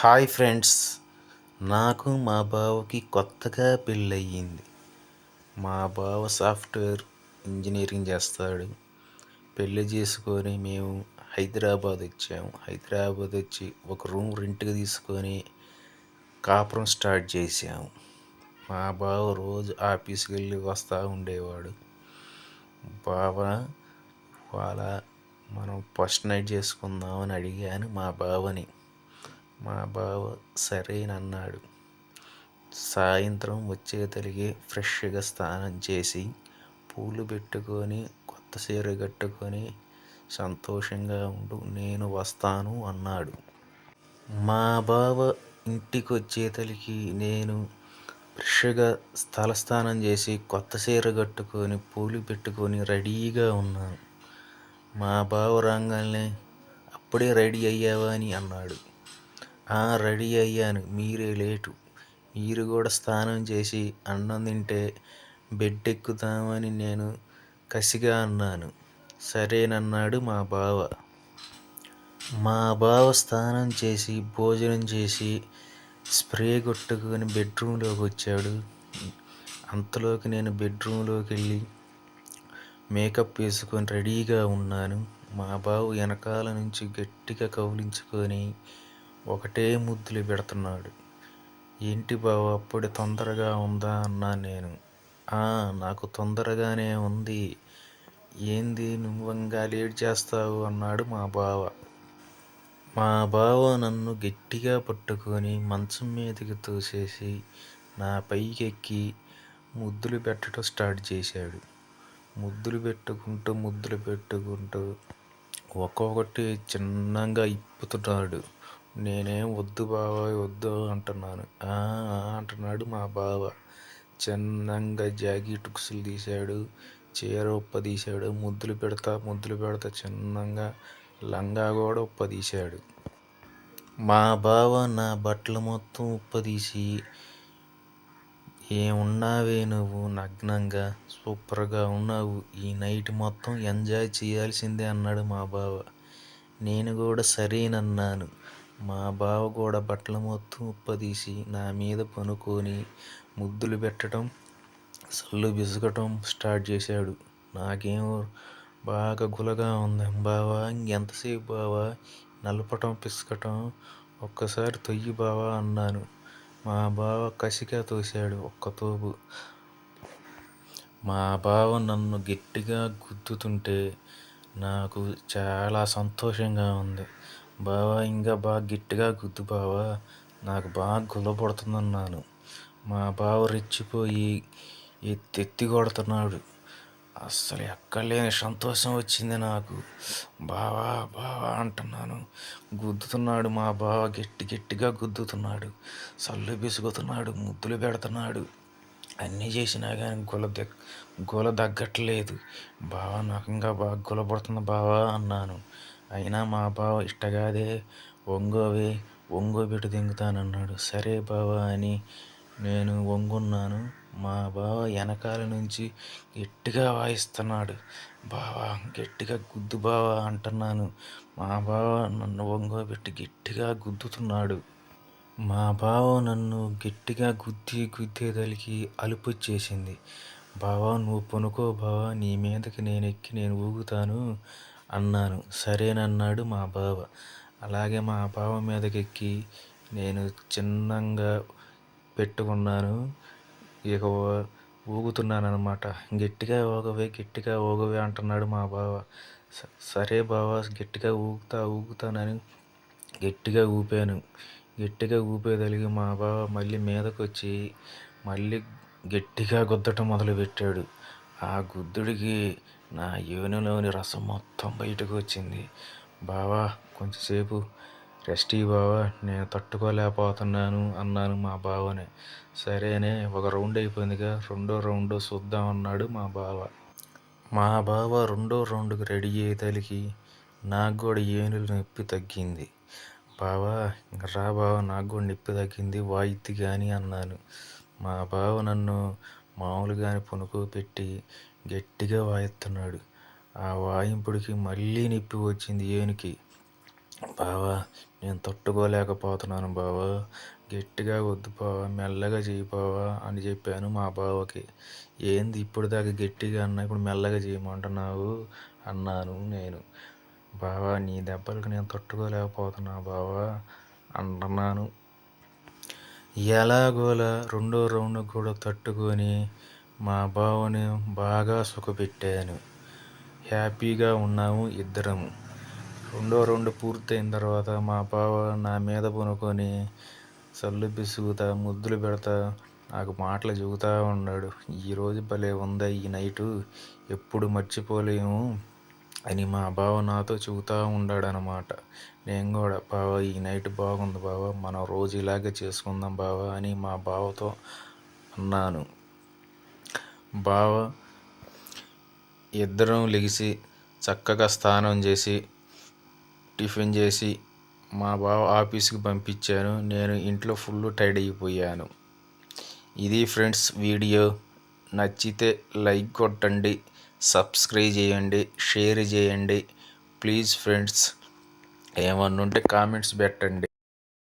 Hi friends నాకు మా బావకి కొత్తగా పెళ్ళయింది మా బావ సాఫ్ట్వేర్ ఇంజనీరింగ్ చేస్తాడు. పెళ్ళి చేసుకొని మేము హైదరాబాద్ వచ్చాము హైదరాబాద్ వచ్చి ఒక రూమ్ రెంట్కి తీసుకొని కాపురం స్టార్ట్ చేసాము మా బావ రోజు ఆఫీస్కి వెళ్ళి వస్తూ ఉండేవాడు. బావ వాళ్ళ మనం ఫస్ట్ నైట్ చేసుకుందామని అడిగాను మా బావని. మా బావ సరేనన్నాడు. సాయంత్రం వచ్చేతలిగే ఫ్రెష్గా స్నానం చేసి పూలు పెట్టుకొని కొత్త చీర కట్టుకొని సంతోషంగా ఉండు నేను వస్తాను అన్నాడు. మా బావ ఇంటికి వచ్చేతలికి నేను ఫ్రెష్గా తలస్నానం చేసి కొత్త చీర కట్టుకొని పూలు పెట్టుకొని రెడీగా ఉన్నాను. మా బావ రాగానే అప్పుడే రెడీ అయ్యావా అని అన్నాడు. రెడీ అయ్యాను. మీరే లేటు. మీరు కూడా స్నానం చేసి అన్నం తింటే బెడ్ ఎక్కుతామని నేను కసిగా అన్నాను. సరేనన్నాడు మా బావ. మా బావ స్నానం చేసి భోజనం చేసి స్ప్రే కొట్టుకొని బెడ్రూమ్లోకి వచ్చాడు. అంతలోకి నేను బెడ్రూమ్లోకి వెళ్ళి మేకప్ వేసుకొని రెడీగా ఉన్నాను. మా బావ వెనకాల నుంచి గట్టిగా కౌలించుకొని ఒకటే ముద్దులు పెడుతున్నాడు. ఏంటి బావ అప్పుడే తొందరగా ఉందా అన్నా నేను. నాకు తొందరగానే ఉంది. ఏంది నువ్వంగా లేట్ చేస్తావు అన్నాడు మా బావ. మా బావ నన్ను గట్టిగా పట్టుకొని మంచం మీదకి తోసేసి నా పైకెక్కి ముద్దులు పెట్టడం స్టార్ట్ చేశాడు. ముద్దులు పెట్టుకుంటూ ముద్దులు పెట్టుకుంటూ ఒక్కొక్కటి చిన్నగా ఇప్పుతున్నాడు. నేనేం వద్దు బావ వద్దు అంటున్నాను. అంటున్నాడు మా బావ. చిన్నంగా జాగి టుక్సులు తీశాడు చీర ఉప్ప తీశాడు ముద్దులు పెడతా ముద్దులు పెడతా చిన్నంగా లంగా కూడా ఉప్ప తీశాడు. మా బావ నా బట్టలు మొత్తం ఉప్పదీసి ఏమున్నావే నువ్వు నగ్నంగా సూపర్గా ఉన్నావు ఈ నైట్ మొత్తం ఎంజాయ్ చేయాల్సిందే అన్నాడు మా బావ. నేను కూడా సరేనన్నాను. మా బావ కూడా బట్టలు మొత్తం ఉప్పదీసి నా మీద పనుకొని ముద్దులు పెట్టడం సల్లు విసగటం స్టార్ట్ చేశాడు. నాకేమో బాగా గులగా ఉంది. బావా ఇంకెంతసేపు బావా? నలపటం పిసకటం ఒక్కసారి తొయ్యి బావా అన్నాను. మా బావ కసిగా తోశాడు ఒక్క తోపు మా బావ నన్ను గట్టిగా గుద్దుతుంటే నాకు చాలా సంతోషంగా ఉంది. బావా ఇంకా బాగా గట్టిగా గుద్దు బావా. నాకు బాగా గుల్లపడుతుందన్నాను మా బావ రెచ్చిపోయి ఎత్తి కొడుతున్నాడు. అస్సలు ఎక్కడలేని సంతోషం వచ్చింది నాకు. బావా బావా అంటున్నాను. గుద్దుతున్నాడు మా బావ గట్టి గట్టిగా గుద్దుతున్నాడు. సల్లు బిసుగుతున్నాడు ముద్దులు పెడుతున్నాడు. అన్నీ చేసినా కానీ గుల దగ్ గుల తగ్గట్లేదు. బావా నాకు ఇంకా బాగా గులపడుతుంది బావా అన్నాను. అయినా మా బావ ఇష్టగాదే ఒంగోవే ఒంగోబెట్టి దింగుతానన్నాడు. సరే బావ అని నేను వంగున్నాను. మా బావ వెనకాల నుంచి గట్టిగా వాయిస్తున్నాడు. బావా గట్టిగా గుద్దు బావా అంటున్నాను. మా బావ నన్ను ఒంగోబెట్టి గట్టిగా గుద్దుతున్నాడు. మా బావ నన్ను గట్టిగా గుద్ది గుద్దేదలికి అలుపు వచ్చేసింది బావా నువ్వు పనుకో బావా. నీ మీదకి నేను ఎక్కి నేను ఊగుతాను. అన్నాను. సరేనన్నాడు మా బావ. అలాగే మా బావ మీదకెక్కి నేను చిన్నంగా పెట్టుకున్నాను. ఇక ఊగుతున్నాను అనమాట గట్టిగా ఊగవే గట్టిగా ఊగవే అంటున్నాడు మా బావ. సరే బావ గట్టిగా ఊగుతా ఊగుతానని గట్టిగా ఊపాను. గట్టిగా ఊపేదలిగి మా బావ మళ్ళీ మీదకొచ్చి మళ్ళీ గట్టిగా గుద్దటం మొదలుపెట్టాడు. ఆ గుద్దుడికి నా యోనిలోని రసం మొత్తం బయటకు వచ్చింది. బావా కొంచెంసేపు రెస్ట్ బావా నేను తట్టుకోలేకపోతున్నాను అన్నాను మా బావని. సరేనే ఒక రౌండ్ అయిపోయిందిగా రెండో రౌండ్ చూద్దాం అన్నాడు మా బావ. మా బావ రెండో రౌండ్కి రెడీ అయ్యేతలికి నాకు కూడా ఏనులు నొప్పి తగ్గింది. బావా రా బావ నాకు కూడా నొప్పి తగ్గింది వాయిద్ది కానీ అన్నాను. మా బావ నన్ను మామూలుగానే పెట్టి గట్టిగా వాయిస్తున్నాడు. ఆ వాయింపుడికి మళ్ళీ నొప్పి వచ్చింది ఏనుకి. బావా నేను తట్టుకోలేకపోతున్నాను బావా. గట్టిగా వద్దు బావా మెల్లగా చేయి బావా అని చెప్పాను మా బావకి. ఏంది ఇప్పుడు దాకా గట్టిగా అన్నా ఇప్పుడు మెల్లగా చేయమంటున్నావు అన్నాను నేను. బావా నీ దెబ్బలకు నేను తట్టుకోలేకపోతున్నా బావా అంటున్నాను. ఎలాగోలా రెండో రౌండ్ కూడా తట్టుకొని మా బావని బాగా సుఖపెట్టాను. హ్యాపీగా ఉన్నాము ఇద్దరము. రెండో రౌండ్ పూర్తయిన తర్వాత మా బావ నా మీద పనుకొని సల్లు పిసుగుతా ముద్దులు పెడతా నాకు మాటలు చెబుతూ ఉన్నాడు. ఈరోజు భలే ఉందా ఈ నైటు? ఎప్పుడు మర్చిపోలేము. అని మా బావ నాతో చెబుతూ ఉండాడనమాట. నేను కూడా బావ ఈ నైట్ బాగుంది బావ మనం రోజు ఇలాగే చేసుకుందాం బావ అని మా బావతో అన్నాను. బావ ఇద్దరం లెగిసి చక్కగా స్నానం చేసి టిఫిన్ చేసి మా బావ ఆఫీస్కి పంపించాను. నేను ఇంట్లో ఫుల్ టైడ్ అయిపోయాను. ఇది ఫ్రెండ్స్ వీడియో. నచ్చితే లైక్ కొట్టండి. సబ్స్క్రైబ్ చేయండి షేర్ చేయండి. ప్లీజ్ ఫ్రెండ్స్ ఏమన్నా ఉంటే కామెంట్స్ పెట్టండి.